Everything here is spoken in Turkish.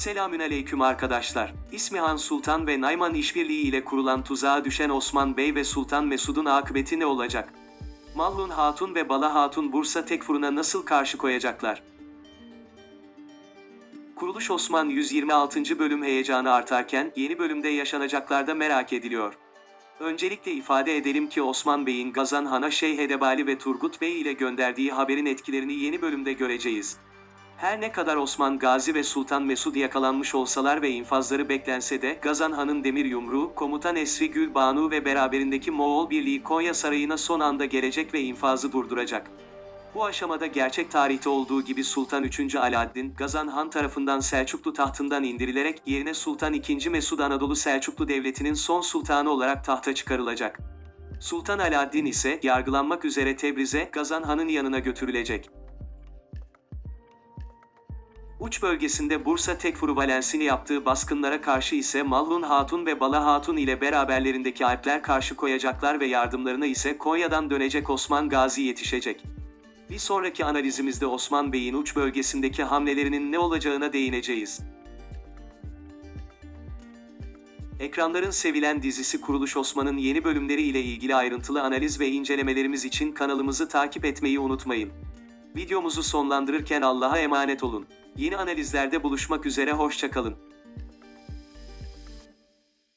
Selamünaleyküm arkadaşlar. İsmihan Sultan ve Nayman işbirliği ile kurulan tuzağa düşen Osman Bey ve Sultan Mesud'un akıbeti ne olacak? Malhun Hatun ve Bala Hatun Bursa Tekfur'una nasıl karşı koyacaklar? Kuruluş Osman 126. bölüm heyecanı artarken yeni bölümde yaşanacaklar da merak ediliyor. Öncelikle ifade edelim ki Osman Bey'in Gazan Han'a Şeyh Edebali ve Turgut Bey ile gönderdiği haberin etkilerini yeni bölümde göreceğiz. Her ne kadar Osman Gazi ve Sultan Mesud yakalanmış olsalar ve infazları beklense de Gazan Han'ın demir yumruğu, komutan Esri Gül Banu ve beraberindeki Moğol Birliği Konya Sarayı'na son anda gelecek ve infazı durduracak. Bu aşamada gerçek tarihte olduğu gibi Sultan 3. Alaaddin, Gazan Han tarafından Selçuklu tahtından indirilerek yerine Sultan II. Mesud Anadolu Selçuklu Devleti'nin son sultanı olarak tahta çıkarılacak. Sultan Alaaddin ise yargılanmak üzere Tebriz'e Gazan Han'ın yanına götürülecek. Uç bölgesinde Bursa Tekfuru Valensini yaptığı baskınlara karşı ise Malhun Hatun ve Bala Hatun ile beraberlerindeki Alpler karşı koyacaklar ve yardımlarına ise Konya'dan dönecek Osman Gazi yetişecek. Bir sonraki analizimizde Osman Bey'in uç bölgesindeki hamlelerinin ne olacağına değineceğiz. Ekranların sevilen dizisi Kuruluş Osman'ın yeni bölümleri ile ilgili ayrıntılı analiz ve incelemelerimiz için kanalımızı takip etmeyi unutmayın. Videomuzu sonlandırırken Allah'a emanet olun. Yeni analizlerde buluşmak üzere hoşçakalın.